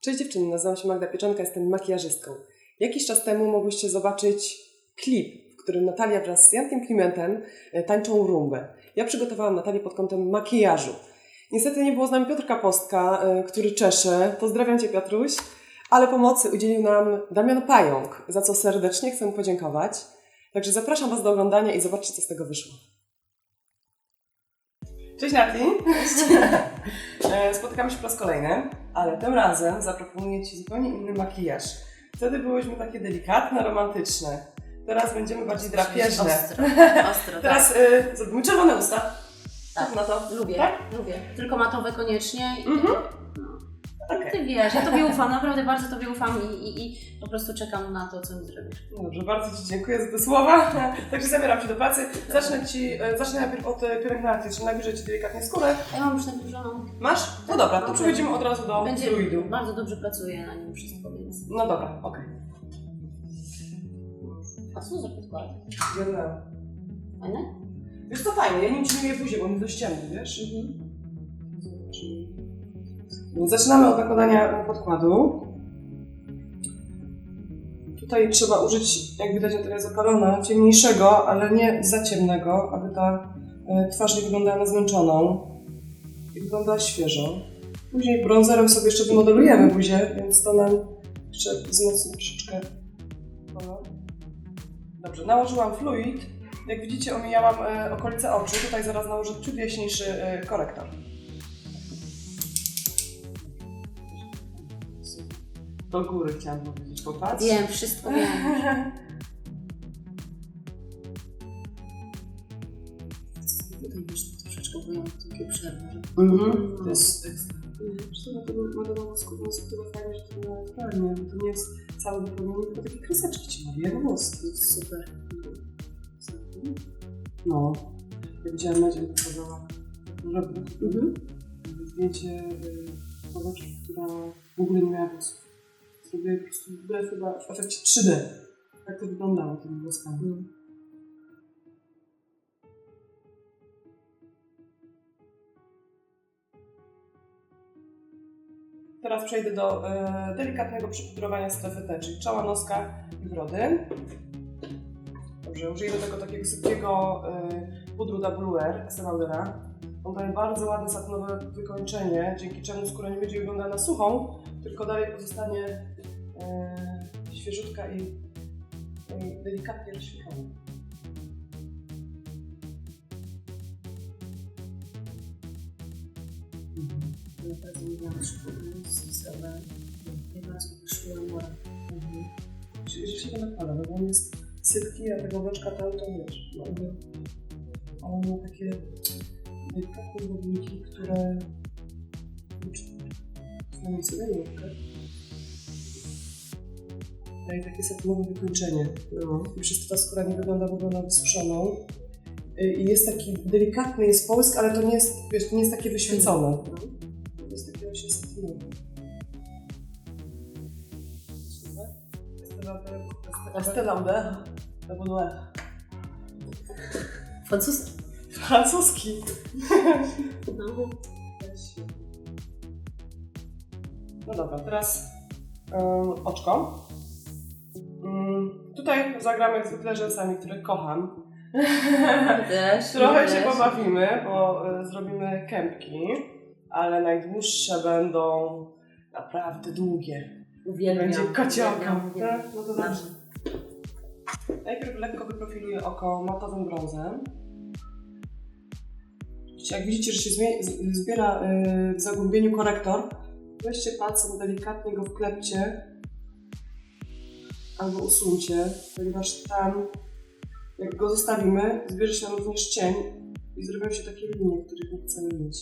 Cześć dziewczyny, nazywam się Magda Pieczonka, jestem makijażystką. Jakiś czas temu mogłyście zobaczyć klip, w którym Natalia wraz z Jankiem Klimentem e, tańczą rumbę. Ja przygotowałam Natalię pod kątem makijażu. Niestety nie było z nami Piotrka Postka, e, który czesze. Pozdrawiam Cię Piotruś. Ale pomocy udzielił nam Damian Pająk, za co serdecznie chcę mu podziękować. Także zapraszam Was do oglądania i zobaczcie, co z tego wyszło. Cześć Nati! E, Spotykamy się po raz kolejny, ale tym razem zaproponuję Ci zupełnie inny makijaż. Wtedy byłyśmy takie delikatne, romantyczne. Teraz będziemy bardziej drapieżne. Ostro, ostro Teraz y, zrobimy czerwone usta. tak. Na to. tak. Lubię, Tak? lubię. Tylko matowe koniecznie. I Mhm. No. Okej. Ty wiesz, ja Tobie ufam, naprawdę bardzo Tobie ufam i, i, i po prostu czekam na to, co mi zrobisz. No Dobrze, bardzo Ci dziękuję za te słowa. Także zabieram się do pracy. Zacznę Ci, e, zacznę najpierw od e, pielęgnacji, czyli nawilżę Ci delikatnie skórę. A ja mam już nawilżoną. Masz? No dobra, to przechodzimy od razu do Będzie fluidu. bardzo dobrze pracuje na nim wszystko, więc... No dobra, okej. A co za podkład? Okay. Fajne? Wiesz co fajnie, ja nim Ci myję buzię, bo on jest dość ciemny, wiesz? Mhm. Zaczynamy od nakładania podkładu. Tutaj trzeba użyć, jak widać, jest zapalona, ciemniejszego, ale nie za ciemnego, aby ta e, twarz nie wyglądała na zmęczoną i wyglądała świeżo. Później bronzerem sobie jeszcze wymodelujemy buzię, więc to nam jeszcze wzmocni troszeczkę. Dobrze, nałożyłam fluid. Jak widzicie, omijałam e, okolice oczu. Tutaj zaraz nałożę ciut jaśniejszy e, korektor. Do góry chciałam powiedzieć, popatrz. Wiem, wszystko wiem. Tutaj wiesz, troszeczkę takie przerwy. Mhm. To jest ekstra. Zresztą na tego modelowo skórę jest tyle fajnie, że to było naturalnie. bo To nie jest całe wypełnienie, tylko takie kreseczki ci mówię, jak włosy. To jest super. No. Ja widziałam Nadzię, jak pokazała robię Mhm. zdjęcie y, która w ogóle nie miała włosów. Zrobię po prostu w ogóle chyba w efekcie 3D. Jak to wyglądało tymi włoskami. Teraz przejdę do e, delikatnego przypudrowania strefy T, czyli czoła, noska i brody. Dobrze, użyję do tego takiego sypkiego e, pudru WR Estée Laudera. On daje bardzo ładne satynowe wykończenie, dzięki czemu skóra nie będzie wyglądała na suchą, tylko dalej pozostanie e, świeżutka i, i delikatnie rozświetlona. Teraz nie miałam sobie nie bardzo wyszło mora. Mhm. Że się nie nakłada, bo on jest sypki, a tego oczka tam to wiesz, no one ma takie delikatne drobniki, które przynajmniej sobie nutkę. Daje takie satynowe wykończenie. No. Przez to ta skóra nie wygląda w ogóle na wysuszoną. Y, I jest taki delikatny jest połysk, ale to nie jest, wiesz, to nie jest takie wyświecone. No. To jest takie właśnie satynowe. Super. Estée Lauder. Estée Lauder. Francuz? Francuski. No. No dobra, teraz um, oczko. Um, tutaj zagram jak zwykle rzęsami, które kocham. Też, Trochę się też. pobawimy, bo y, zrobimy kępki, ale najdłuższe będą naprawdę długie. Uwielbiam. Będzie kociołka. Tak? No to dobrze. Najpierw lekko wyprofiluję oko matowym brązem. Jak widzicie, że się zbiera y, w zagłębieniu korektor, weźcie palcem, delikatnie go wklepcie albo usuńcie, ponieważ tam, jak go zostawimy, zbierze się również cień i zrobią się takie linie, których nie chcemy mieć.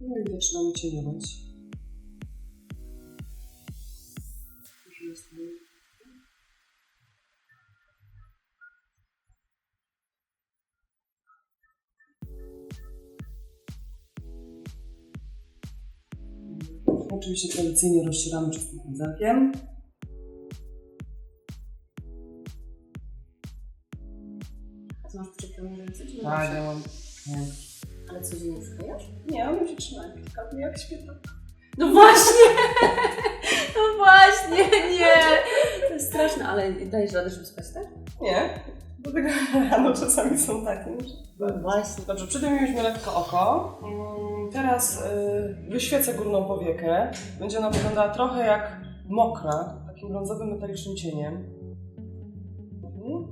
No i zaczynamy cieniować. Oczywiście tradycyjnie rozcieramy czystym pędzelkiem. A ty masz przyczepione ręce? czy nie Tak, masz? ja mam. Nie. Ale codziennie przyklejasz? Nie, one się trzymają delikatnie jak świetna. No właśnie! No właśnie, nie! To jest straszne, ale dajesz radę, żeby spać, tak? Nie, dlatego rano czasami są takie. No właśnie. Dobrze, przydymiłyśmy lekko oko. Mm, Teraz y, wyświecę górną powiekę. Będzie ona wyglądała trochę jak mokra, takim brązowym metalicznym cieniem. Mhm.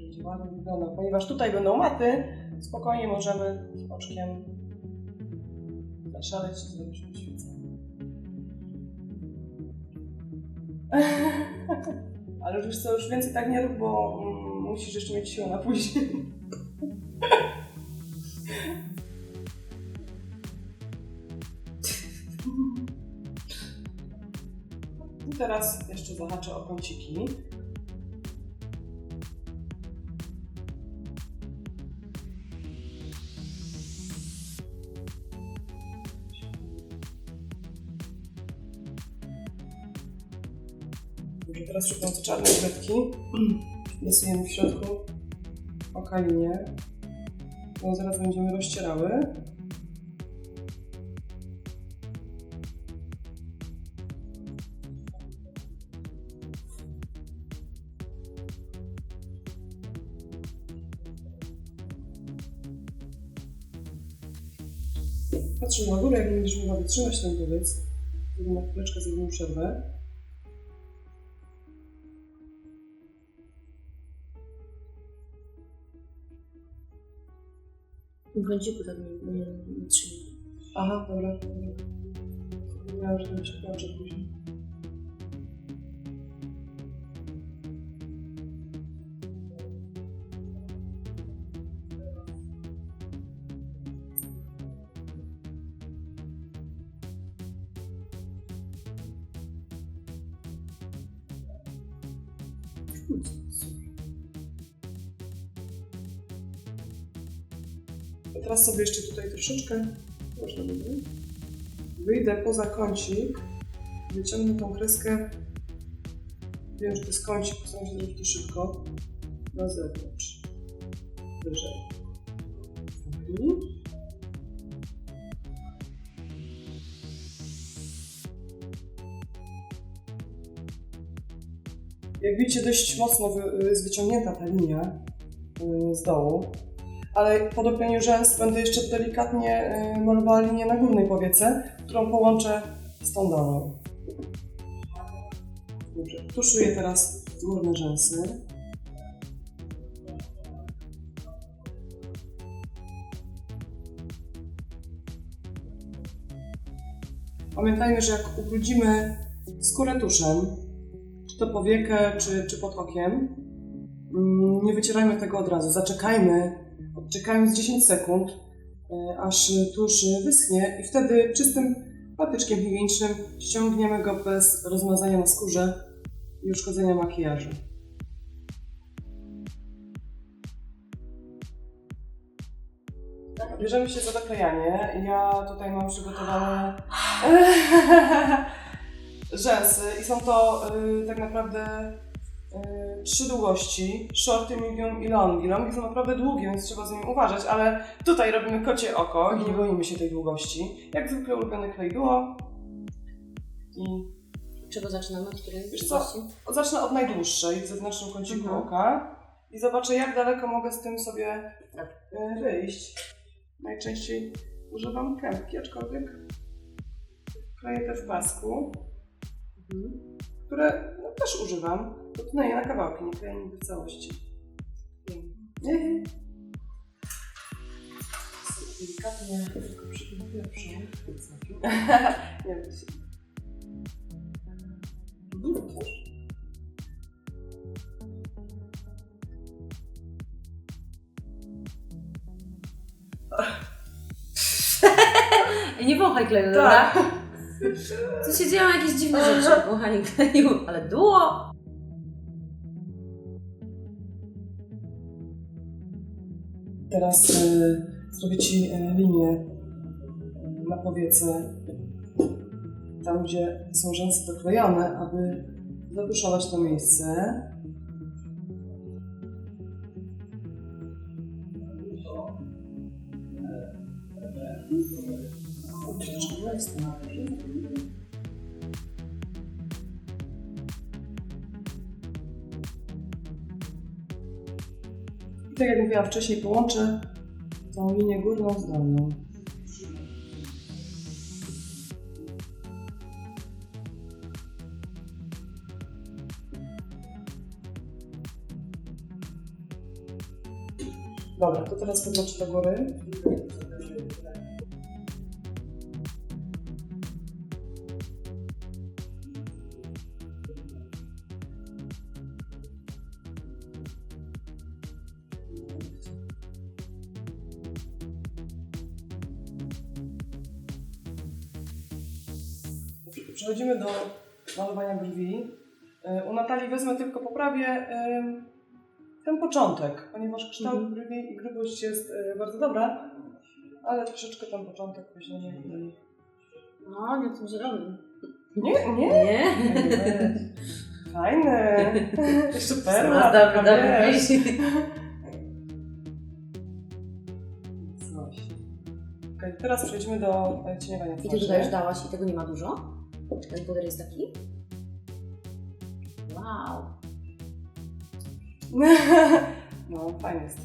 Będzie ładnie wygląda. Ponieważ tutaj będą maty, spokojnie możemy z oczkiem zaszaleć i zrobić wyświecenie. Ale już co, już więcej tak nie rób, bo mm, musisz jeszcze mieć siłę na później. I teraz jeszcze zahaczę o kąciki. Szukam te czarne kredki. Rysujemy w środku oka linię. No zaraz będziemy rozcierały. Patrzymy na górę, jak będziesz mogła wytrzymać ten powiedz. Wtedy na chwileczkę zrobimy przerwę. W kąciku tak nie, nie, nie trzymaj. Aha, dobra, dobra. Zapomniałam, że to się teraz sobie jeszcze tutaj troszeczkę, można by było, wyjdę poza kącik, wyciągnę tą kreskę, wiem, że to jest kącik, postaram się zrobić to szybko, na zewnątrz, wyżej. Mhm. Jak widzicie, dość mocno jest wyciągnięta ta linia y, z dołu ale po dopieniu rzęs będę jeszcze delikatnie y, malowała linię na górnej powiece, którą połączę z tą dolną. Dobrze, tuszuję teraz górne rzęsy. Pamiętajmy, że jak ubrudzimy skórę tuszem, czy to powiekę, czy, czy pod okiem, mm, nie wycierajmy tego od razu. Zaczekajmy Odczekając 10 sekund, e, aż tusz wyschnie i wtedy czystym patyczkiem higienicznym ściągniemy go bez rozmazania na skórze i uszkodzenia makijażu. Bierzemy się za doklejanie. Ja tutaj mam przygotowane rzęsy i są to y, tak naprawdę trzy długości, shorty, medium i longi. Longi są naprawdę długie, więc trzeba z nimi uważać, ale tutaj robimy kocie oko i nie boimy się tej długości. Jak zwykle ulubiony klej duo. I Czego zaczynamy? Od której Wiesz co? zacznę od najdłuższej, w zewnętrznym kąciku Mhm. oka i zobaczę jak daleko mogę z tym sobie Tak. y, wyjść. Najczęściej używam kępki, aczkolwiek kleję te w pasku, Mhm. które no, też używam. Dotknę na kawałki, nie kleję nigdy w całości. Nie. Delikatnie tylko przy tym pierwszym. Nie wiem, się. Mhm, Nie wąchaj kleju, Tak. dobra? Tu się dzieją jakieś dziwne rzeczy, wąchanie kleju, ale duo! Teraz y, zrobię ci linię na powiece, tam gdzie są rzęsy doklejane, aby zatuszować to miejsce. Tak jak mówiłam wcześniej, połączę tą linię górną z dolną. Dobra, to teraz podnoszę do góry. Wezmę tylko poprawię ten początek, ponieważ kształt Mhm. brwi i grubość jest e, bardzo dobra, ale troszeczkę ten początek i... No, nie tym zielonym. Nie, nie, Nie? perła. No, dobra, dobra. Okej, teraz przejdźmy do e, cieniowania I ty tutaj już dałaś i tego nie ma dużo? Ten puder jest taki? Wow. No, fajnie jest.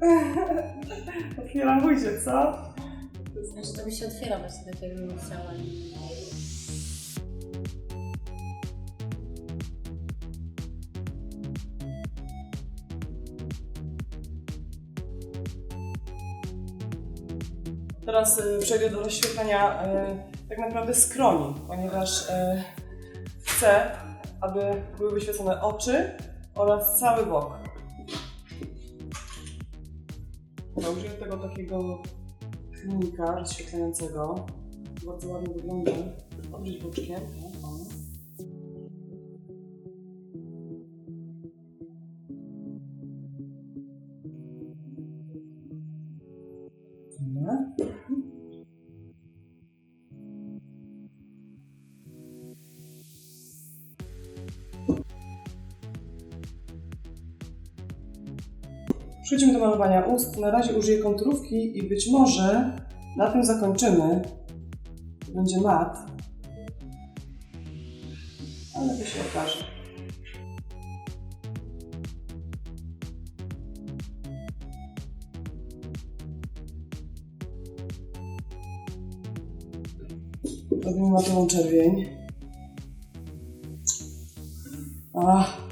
Otwieram buzię, co? Znaczy to by się otwiera właśnie chciała. Teraz y, przejdę do rozświetlenia y, tak naprawdę skroni, ponieważ y, chcę, aby były wyświetlone oczy oraz cały bok. Użyję tego takiego klinika rozświetlającego. Bardzo ładnie wygląda. Obróć boczkiem. Przejdźmy do malowania ust. Na razie użyję konturówki i być może na tym zakończymy. Będzie mat. Ale to się okaże. Robimy matową czerwień. Ach.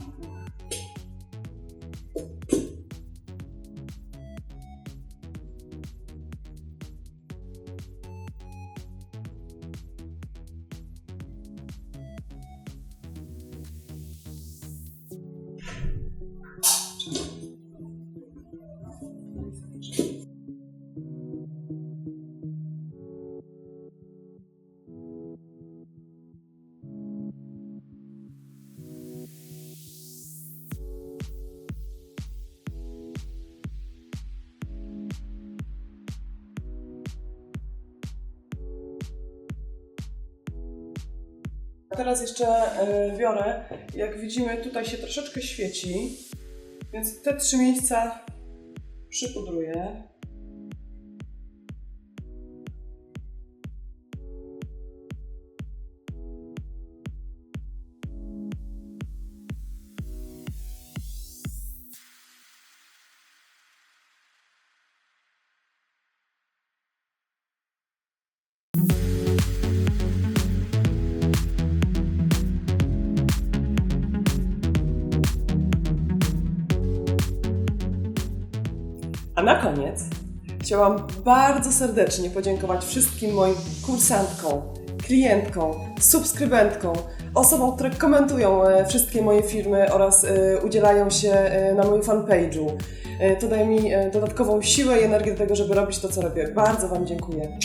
Teraz jeszcze e, biorę. Jak widzimy, tutaj się troszeczkę świeci, więc te trzy miejsca przypudruję. A na koniec chciałam bardzo serdecznie podziękować wszystkim moim kursantkom, klientkom, subskrybentkom, osobom, które komentują e, wszystkie moje filmy oraz e, udzielają się e, na moim fanpage'u. To daje mi dodatkową siłę i energię do tego, żeby robić to, co robię. Bardzo Wam dziękuję.